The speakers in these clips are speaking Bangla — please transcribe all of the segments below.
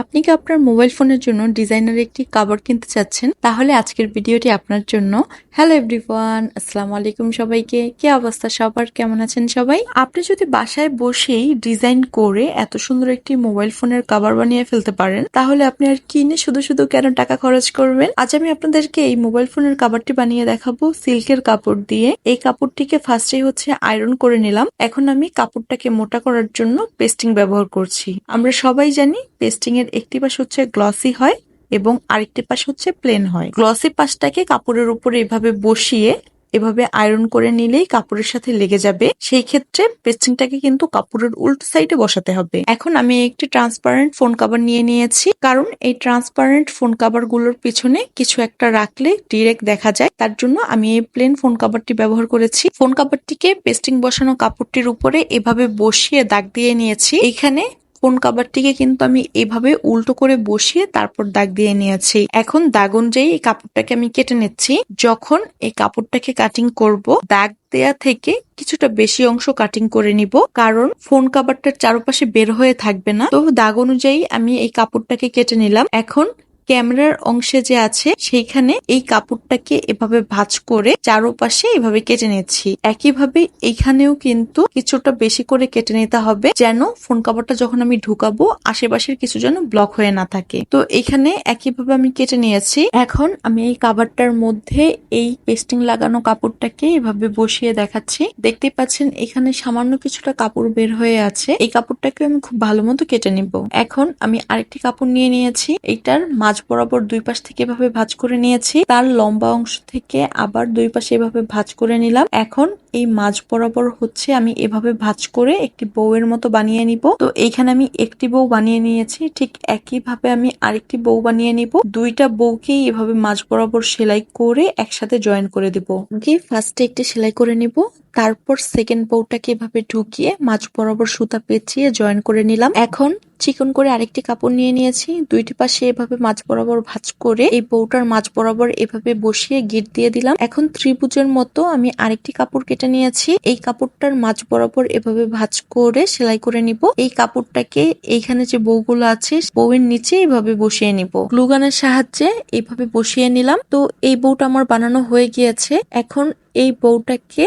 আপনি কি আপনার মোবাইল ফোনের জন্য ডিজাইনার একটি কাভার কিনতে চাচ্ছেন? তাহলে আজকের ভিডিওটি আপনার জন্য। হ্যালো এভরিওয়ান আসসালামু আলাইকুম সবাইকে। কি অবস্থা? সবার কেমন আছেন সবাই? আপনি যদি বাসায় বসেই ডিজাইন করে এত সুন্দর একটি মোবাইল ফোনের কাভার বানিয়ে ফেলতে পারেন, তাহলে আপনি আর কিনে শুধু শুধু কেন টাকা খরচ করবেন? আজ আমি আপনাদেরকে এই মোবাইল ফোনের কাভারটি বানিয়ে দেখাবো সিল্কের কাপড় দিয়ে। এই কাপড়টিকে ফার্স্টে হচ্ছে আয়রন করে নিলাম। এখন আমি কাপড়টাকে মোটা করার জন্য পেস্টিং ব্যবহার করছি। আমরা সবাই জানি পেস্টিং এর একটি পাশ হচ্ছে গ্লসি হয় এবং আরেকটি পাশ হচ্ছে প্লেন হয়। গ্লসি পাশটাকে কাপড়ের উপরে এভাবে বসিয়ে, এভাবে আয়রন করে নিলেই কাপড়ের সাথে লেগে যাবে। সেই ক্ষেত্রে পেস্টিংটাকে কিন্তু কাপড়ের উল্টো সাইডে বসাতে হবে। এখন আমি একটি ট্রান্সপারেন্ট ফোন কাভার নিয়ে নিয়েছি। কারণ এই ট্রান্সপারেন্ট ফোন কাভারগুলোর পিছনে কিছু একটা রাখলে ডিরেক্ট দেখা যায়। তার জন্য আমি এই প্লেন ফোন কভারটি ব্যবহার করেছি। ফোন কাভারটিকে পেস্টিং বসানো কাপড়টির উপরে এভাবে বসিয়ে দাগ দিয়ে নিয়েছি। এখানে ফোন কাবারটিকে কিন্তু আমি এভাবে উল্টো করে বসিয়ে তারপর দাগ দিয়ে নিয়েছি। এখন দাগ অনুযায়ী এই কাপড়টাকে আমি কেটে নিচ্ছি, যখন এই কাপড়টাকে কাটিং করব, দাগ দেয়া থেকে কিছুটা বেশি অংশ কাটিং করে নিব, কারণ ফোন কাভারটার চারপাশে বের হয়ে থাকবে না। তো দাগ অনুযায়ী আমি এই কাপড়টাকে কেটে নিলাম। এখন ক্যামেরার অংশে যে আছে, সেইখানে এই কাপড়টাকে এভাবে ভাঁজ করে চারোপাশে এভাবে কেটে নিচ্ছি। একইভাবে এইখানেও কিন্তু কিছুটা বেশি করে কেটে নিতে হবে যেন ফোন কাপড়টা যখন আমি ঢুকাবো, আশেপাশের কিছু যেন ব্লক হয়ে না থাকে। তো এখানে একইভাবে আমি কেটে নিয়েছি। এখন আমি এই কাভারটার মধ্যে এই পেস্টিং লাগানো কাপড়টাকে এভাবে বসিয়ে দেখাচ্ছি। দেখতেই পাচ্ছেন, এখানে সামান্য কিছুটা কাপড় বের হয়ে আছে। এই কাপড়টাকে আমি খুব ভালো মতো কেটে নিব। এখন আমি আরেকটি কাপড় নিয়ে নিয়েছি। এইটার মাঝ বরাবর দুই পাশ থেকে এভাবে ভাঁজ করে নিয়েছি। তার লম্বা অংশ থেকে আবার দুই পাশে এভাবে ভাঁজ করে নিলাম। এখন এই মাঝ বরাবর হচ্ছে আমি এভাবে ভাঁজ করে একটি বউয়ের মতো বানিয়ে নিব। তো এইখানে আমি একটি বউ বানিয়ে নিয়েছি। ঠিক একই ভাবে আমি আরেকটি বউ বানিয়ে নিব। দুইটা বউকেই এভাবে মাঝ বরাবর সেলাই করে একসাথে জয়েন করে দিব। গিয়ে ফার্স্টে একটি সেলাই করে নিব, তারপর সেকেন্ড বউটাকে এভাবে ঢুকিয়ে মাঝ বরাবর সুতা পেঁচিয়ে জয়েন করে নিলাম। এখন চিকন করে আরেকটি কাপড় নিয়ে নিয়েছি। দুইটি পাশে এভাবে মাঝ বরাবর ভাজ করে এই বউটার মাঝ বরাবর এভাবে বসিয়ে গিট দিয়ে দিলাম। এখন ত্রিভুজের মতো আমি আরেকটি কাপড় কেটে নিয়েছি। এই কাপড়টার মাঝ বরাবর এভাবে ভাঁজ করে সেলাই করে নিব। এই কাপড়টাকে এইখানে যে বউগুলো আছে, বউয়ের নিচে এভাবে বসিয়ে নিব। গ্লুগানের সাহায্যে এইভাবে বসিয়ে নিলাম। তো এই বউটা আমার বানানো হয়ে গিয়েছে। এখন এই বউটাকে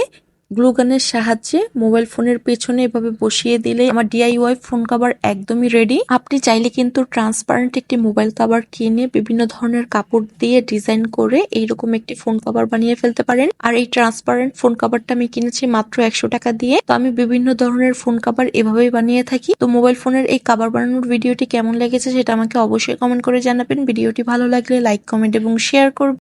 গ্লুগানের সাহায্যে মোবাইল ফোনের পেছনে এভাবে বসিয়ে দিলে আমার ডিআইওয়াই ফোন কভার একদমই রেডি আপনি চাইলে কিন্তু ট্রান্সপারেন্ট একটি মোবাইল কভার কিনে বিভিন্ন ধরনের কাপড় দিয়ে ডিজাইন করে এইরকম একটি ফোন কভার বানিয়ে ফেলতে পারেন। আর এই ট্রান্সপারেন্ট ফোন কভারটা আমি কিনেছি মাত্র একশো টাকা দিয়ে। তো আমি বিভিন্ন ধরনের ফোন কভার এভাবেই বানিয়ে থাকি। তো মোবাইল ফোনের এই কভার বানানোর ভিডিওটি কেমন লেগেছে সেটা আমাকে অবশ্যই কমেন্ট করে জানাবেন। ভিডিওটি ভালো লাগলে লাইক কমেন্ট এবং শেয়ার করবেন।